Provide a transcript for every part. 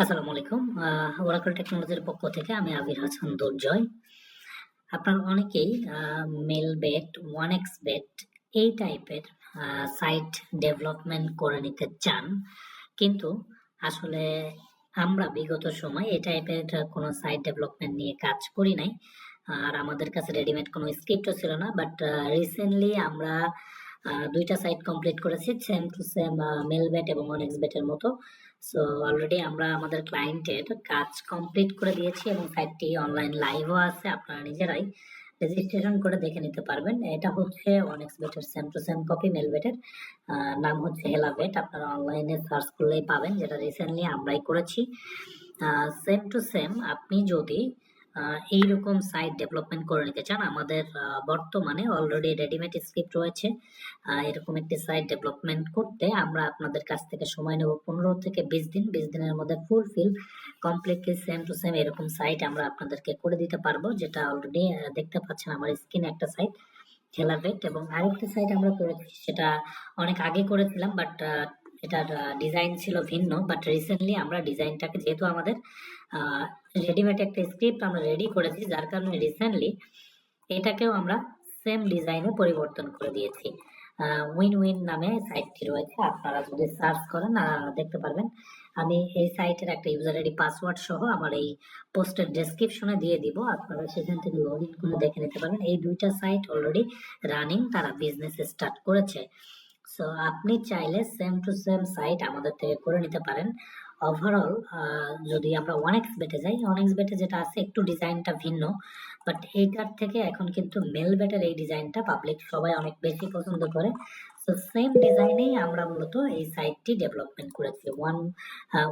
আসসালামু আলাইকুম। ওরাকল টেকনোলজির পক্ষ থেকে আমি আবির হাসান দুর্জয়। আপনার অনেকেই Melbet one x bet এই টাইপের সাইট ডেভেলপমেন্ট করে নিতে চান। কিন্তু আসলে আমরা বিগত সময় এই টাইপের কোনো সাইট ডেভেলপমেন্ট নিয়ে কাজ করি নাই। আর আমাদের কাছে রেডিমেড কোনো স্ক্রিপ্টও ছিল না। বাট রিসেন্টলি আমরা দুইটা সাইট কমপ্লিট করেছি সেম টু সেম মেলবেট এবং অনেক্স বেটের মতো। সো অলরেডি আমরা আমাদের ক্লায়েন্টের কাজ কমপ্লিট করে দিয়েছি এবং সাইটটি অনলাইন লাইভও আছে, আপনারা নিজেরাই রেজিস্ট্রেশন করে দেখে নিতে পারবেন। এটা হচ্ছে অনেক better same to same copy মেলবেটের নাম হচ্ছে হেলাবেট আপনারা অনলাইনে সার্চ করলেই পাবেন, যেটা রিসেন্টলি আমরাই করেছি। সেম টু সেম আপনি যদি এইরকম সাইট ডেভেলপমেন্ট করে নিতে চান, আমাদের বর্তমানে অলরেডি রেডিমেড স্ক্রিপ্ট রয়েছে। এরকম একটি সাইট ডেভেলপমেন্ট করতে আমরা আপনাদের কাছ থেকে সময় নেব। পনেরো থেকে বিশ দিন, বিশ দিনের মধ্যে fulfill completely same to same এরকম সাইট আমরা আপনাদেরকে করে দিতে পারব, যেটা অলরেডি দেখতে পাচ্ছেন আমার স্ক্রিনে একটা সাইট খেলাভেট এবং আরেকটা সাইট আমরা করেছি সেটা অনেক আগে করেছিলাম বাট এটার ডিজাইন ছিল ভিন্ন বাট রিসেন্টলি আমরা ডিজাইনটাকে যেহেতু আমাদের রেডিমেড একটা স্ক্রিপ্ট আমরা রেডি করেছি, যার কারণে রিসেন্টলি এটাকেও আমরা সেম ডিজাইনে পরিবর্তন করে দিয়েছি। উইন উইন নামে সাইটটি রয়েছে, আপনারা যদি সার্চ করেন দেখতে পারবেন। আমি এই সাইটের একটা ইউজার আইডি পাসওয়ার্ড সহ আমার এই পোস্টের ডেসক্রিপশনে দিয়ে দিব, আপনারা সেখান থেকে লগ ইন করে দেখে নিতে পারবেন। এই দুইটা সাইট অলরেডি রানিং তারা বিজনেস স্টার্ট করেছে। সো আপনি চাইলে সেম টু সেম সাইট আমাদের থেকে করে নিতে পারেন। ওভারঅল যদি আমরা ওয়ান এক্স বেটে যাই ওয়ান এক্স বেটে যেটা আছে, একটু ডিজাইনটা ভিন্ন। বাট এইটার থেকে এখন কিন্তু মেল বেটের এই ডিজাইনটা পাবলিক সবাই অনেক বেশি পছন্দ করে। তো সেম ডিজাইনেই আমরা মূলত এই সাইটটি ডেভেলপমেন্ট করেছি। ওয়ান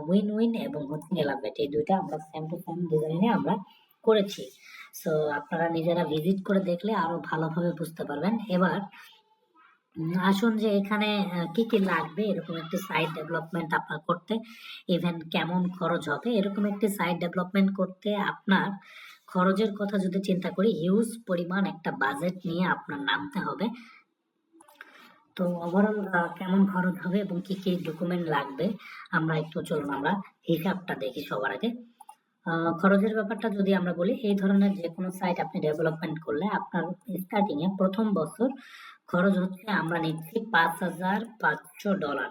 উইন উইন এবং হচ্ছে এলাবেট এই দুইটা আমরা সেম টু সেম ডিজাইনে আমরা করেছি। সো আপনারা নিজেরা ভিজিট করে দেখলে আরও ভালোভাবে বুঝতে পারবেন। এবার আসুন যে এখানে কি কি লাগবে? এরকম একটি সাইট ডেভেলপমেন্ট আপনার করতে ইভেন কেমন খরচ হবে? এরকম একটি সাইট ডেভেলপমেন্ট করতে আপনার খরচের কথা যদি চিন্তা করি হিউজ পরিমাণ একটা বাজেট নিয়ে আপনার নামতে হবে। তো ওভারঅল কেমন খরচ হবে এবং কি কি ডকুমেন্ট লাগবে? আমরা একটু চলুন, আমরা হিসাবটা দেখি সবার আগে। খরচের ব্যাপারটা যদি আমরা বলি, এই ধরনের যে কোনো সাইট আপনি ডেভেলপমেন্ট করলে আপনার স্টার্টিংয়ে প্রথম বছর খরচ হচ্ছে আমরা নিচ্ছি পাঁচ হাজার পাঁচশো ডলার।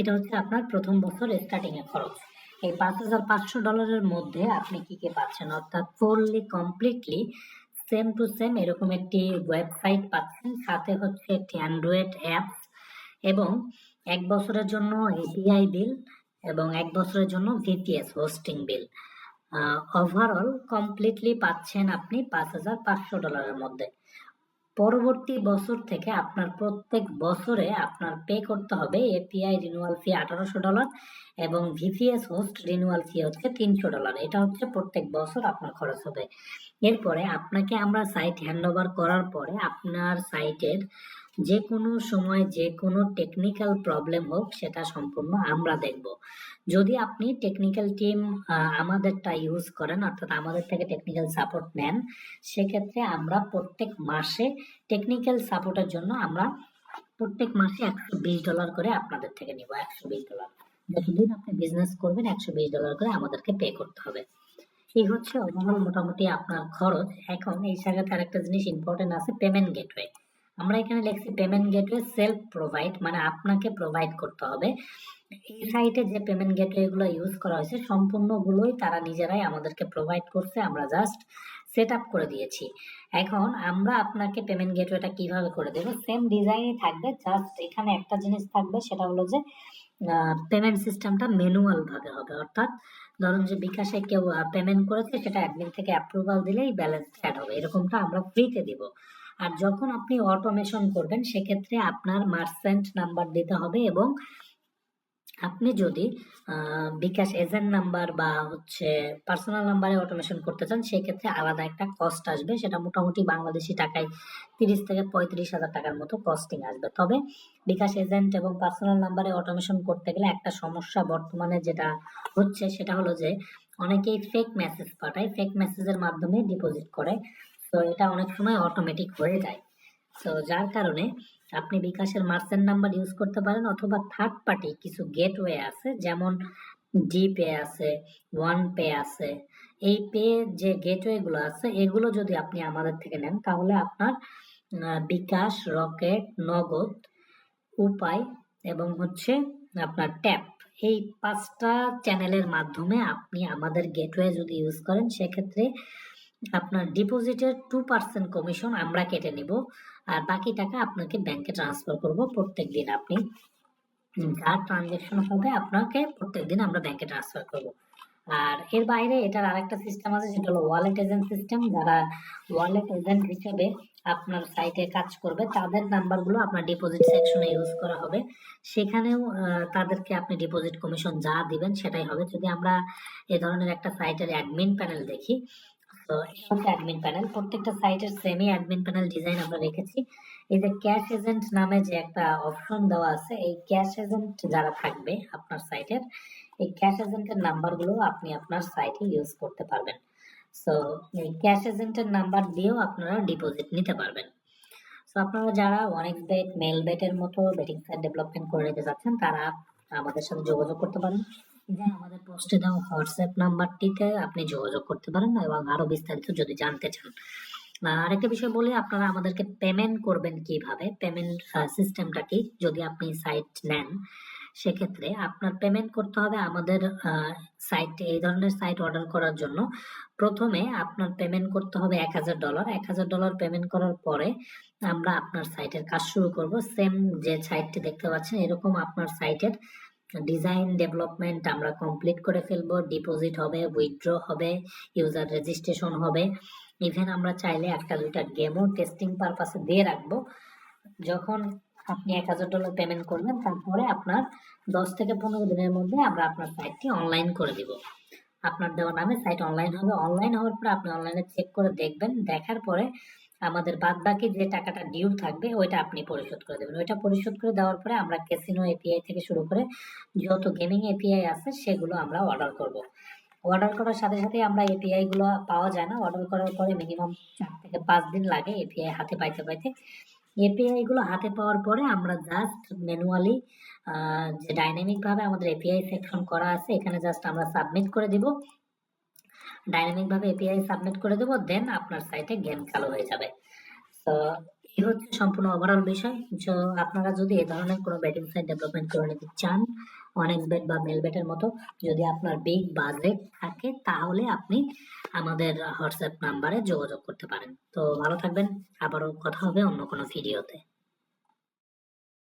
এটা হচ্ছে আপনার প্রথম বছর স্টার্টিং এর খরচ। এই পাঁচ হাজার পাঁচশো ডলারের মধ্যে আপনি কি কি পাচ্ছেন? অর্থাৎ fully completely same to same এরকম একটি ওয়েবসাইট পাচ্ছেন। সাথে হচ্ছে একটি অ্যান্ড্রয়েড অ্যাপ এবং এক বছরের জন্য এপিআই বিল এবং এক বছরের জন্য VPS hosting bill overall completely পাচ্ছেন আপনি পাঁচ হাজার পাঁচশো ডলারের মধ্যে। পরবর্তী বছর থেকে আপনার প্রত্যেক বছরে আপনার পে করতে হবে এপিআই রিনুয়াল ফি আঠারোশো ডলার এবং ভিপিএস হোস্ট রিনুয়াল ফি হচ্ছে তিনশো ডলার এটা হচ্ছে প্রত্যেক বছর আপনার খরচ হবে। এরপরে আপনাকে আমরা সাইট হ্যান্ডওভার করার পরে আপনার সাইটের যে কোনো সময় যে কোনো টেকনিক্যাল প্রবলেম হোক, সেটা সম্পূর্ণ আমরা দেখব। যদি আপনি টেকনিক্যাল টিম আমাদেরটা ইউজ করেন, অর্থাৎ আমাদের থেকে টেকনিক্যাল সাপোর্ট নেন, সেক্ষেত্রে আমরা প্রত্যেক মাসে টেকনিক্যাল সাপোর্টের জন্য আমরা প্রত্যেক মাসে একশো বিশ ডলার করে আপনাদের থেকে নিব, একশো বিশ ডলার যতদিন আপনি বিজনেস করবেন, একশো বিশ ডলার করে আমাদেরকে পে করতে হবে। এই হচ্ছে ওভারঅল মোটামুটি আপনার খরচ। এখন এই জায়গাতে আরেকটা জিনিস ইম্পর্টেন্ট আছে পেমেন্ট গেটওয়ে আমরা এখানে লিখছি পেমেন্ট গেটওয়ে সেলফ প্রোভাইড মানে আপনাকে প্রোভাইড করতে হবে। এই সাইটে যে পেমেন্ট গেটওয়ে গুলো ইউজ করা হয়েছে, সম্পূর্ণগুলোই তারা নিজেরাই আমাদেরকে প্রোভাইড করছে। আমরা জাস্ট সেট আপ করে দিয়েছি। এখন আমরা আপনাকে পেমেন্ট গেটওয়েটা কীভাবে করে দেবো? সেম ডিজাইনই থাকবে জাস্ট এখানে একটা জিনিস থাকবে, সেটা হলো যে পেমেন্ট সিস্টেমটা ম্যানুয়াল ভাবে হবে। অর্থাৎ ধরুন যে, বিকাশে কেউ পেমেন্ট করেছে, সেটা অ্যাডমিন থেকে অ্যাপ্রুভাল দিলেই ব্যালেন্স অ্যাড হবে। এরকমটা আমরা ফ্রিতে দিব। আর যখন আপনি অটোমেশন করবেন, সেক্ষেত্রে আপনার মার্চেন্ট নাম্বার দিতে হবে এবং আপনি যদি বিকাশ এজেন্ট নাম্বার বা হচ্ছে পার্সোনাল নাম্বারে অটোমেশন করতে চান, সেক্ষেত্রে আলাদা একটা কস্ট আসবে। সেটা মোটামুটি বাংলাদেশি টাকায় তিরিশ থেকে পঁয়ত্রিশ হাজার টাকার মতো কস্টিং আসবে। তবে বিকাশ এজেন্ট এবং পার্সোনাল নাম্বারে অটোমেশন করতে গেলে একটা সমস্যা বর্তমানে যেটা হচ্ছে, সেটা হলো যে অনেকেই ফেক মেসেজ পাঠায়। ফেক মেসেজের মাধ্যমে ডিপোজিট করে। তো এটা অনেক সময় অটোমেটিক হয়ে যায়। তো যার কারণে আপনি বিকাশের মার্চেন্ট নাম্বার ইউজ করতে পারেন অথবা থার্ড পার্টি কিছু গেটওয়ে আছে, যেমন জি পে আছে ওয়ান পে আছে। এই পে যে গেটওয়ে গুলো আছে, এগুলো যদি আপনি আমাদের থেকে নেন, তাহলে আপনার বিকাশ, রকেট, নগদ, উপায় এবং হচ্ছে আপনার ট্যাপ, এই পাঁচটা চ্যানেলের মাধ্যমে আপনি আমাদের গেটওয়ে যদি ইউজ করেন, সেক্ষেত্রে আপনার ডিপোজিটের টু পার্সেন্ট কমিশন আমরা কেটে নিব। আর বাকি টাকা আপনাকে ব্যাংকে ট্রান্সফার করব প্রত্যেক দিন আপনি যা ট্রানজেকশন হবে আপনাকে প্রত্যেক দিন আমরা ব্যাংকে ট্রান্সফার করব। আর এর বাইরে এটার আরেকটা সিস্টেম আছে যেটা হলো ওয়ালেট এজেন্ট সিস্টেম যারা ওয়ালেট এজেন্ট হিসেবে আপনার সাইটে কাজ করবে, তাদের নাম্বারগুলো আপনার ডিপোজিট সেকশনে ইউজ করা হবে। সেখানেও তাদেরকে আপনি ডিপোজিট কমিশন যা দিবেন সেটাই হবে। যদি আমরা এ ধরনের একটা সাইটের অ্যাডমিন প্যানেল দেখি অ্যাডমিন প্যানেল প্রত্যেকটা সাইটের সেমি অ্যাডমিন প্যানেল ডিজাইন আমরা রেখেছি। এই যে ক্যাশ এজেন্ট নামে যে একটা অপশন দেওয়া আছে, এই ক্যাশ এজেন্ট যারা থাকবে আপনার সাইটের এই ক্যাশ এজেন্টের নাম্বারগুলো আপনি আপনার সাইটে ইউজ করতে পারবেন। সো এই ক্যাশ এজেন্টের নাম্বার দিয়েও আপনারা ডিপোজিট নিতে পারবেন। সো আপনারা যারা অনেক বেট মেল বেটের মতো বেটিং সাইট ডেভেলপমেন্ট করে নিতে চাচ্ছেন তারা আমাদের সাথে যোগাযোগ করতে পারেন। যে আমাদের পোস্টে দেওয়া হোয়াটসঅ্যাপ নাম্বারটিতে আপনি যোগাযোগ করতে পারেন এবং আরও বিস্তারিত যদি জানতে চান। আর আরেকটা বিষয় বলি, আপনারা আমাদেরকে পেমেন্ট করবেন কীভাবে? পেমেন্ট সিস্টেমটা কি? যদি আপনি সাইট নেন, সেক্ষেত্রে আপনার পেমেন্ট করতে হবে আমাদের সাইট এই ধরনের সাইট অর্ডার করার জন্য। প্রথমে আপনার পেমেন্ট করতে হবে এক হাজার ডলার এক হাজার ডলার পেমেন্ট করার পরে আমরা আপনার সাইটের কাজ শুরু করব। সেম যে সাইটটি দেখতে পাচ্ছেন, এরকম আপনার সাইটের ডিজাইন ডেভেলপমেন্ট আমরা কমপ্লিট করে ফেলব ডিপোজিট হবে উইথড্র হবে ইউজার রেজিস্ট্রেশন হবে। ইভেন আমরা চাইলে একটা দুইটা গেমও টেস্টিং পারপাসে দিয়ে রাখব। যখন আপনি এক হাজার ডলার পেমেন্ট করবেন, তারপরে আপনার দশ থেকে পনেরো দিনের মধ্যে আমরা আপনার সাইটটি অনলাইন করে দিব। আপনার দেওয়া নামে সাইট অনলাইন হবে। অনলাইন হওয়ার পরে আপনি অনলাইনে চেক করে দেখবেন। দেখার পরে আমাদের বাদ বাকি যে টাকাটা ডিউ থাকবে, ওইটা আপনি পরিশোধ করে দেবেন। ওইটা পরিশোধ করে দেওয়ার পরে আমরা ক্যাসিনো এপিআই থেকে শুরু করে যত গেমিং এপিআই আছে, সেগুলো আমরা অর্ডার করব। অর্ডার করার সাথে সাথে আমরা এপিআই গুলো পাওয়া যায় না। অর্ডার করার পরে মিনিমাম চার থেকে পাঁচ দিন লাগে এপিআই হাতে পাইতে পাইতে। এপিআই গুলো হাতে পাওয়ার পরে আমরা জাস্ট ম্যানুয়ালি যে ডাইনামিক ভাবে আমাদের এপিআই সেকশন করা আছে, এখানে জাস্ট আমরা সাবমিট করে দিব। ডাইনামিক ভাবে এপিআই সাবমিট করে দেবো দেন আপনার সাইটে গেম চালু হয়ে যাবে। তো এই হচ্ছে সম্পূর্ণ ওভারঅল বিষয়। তো আপনারা যদি এই ধরনের কোনো ব্যাটিং সাইট ডেভেলপমেন্ট করে নিতে চান, অনেক বেট বা মেল বেটের মতো, যদি আপনার বিগ বাজেট থাকে, তাহলে আপনি আমাদের হোয়াটসঅ্যাপ নাম্বারে যোগাযোগ করতে পারেন। তো, ভালো থাকবেন। আবারও কথা হবে অন্য কোনো ভিডিওতে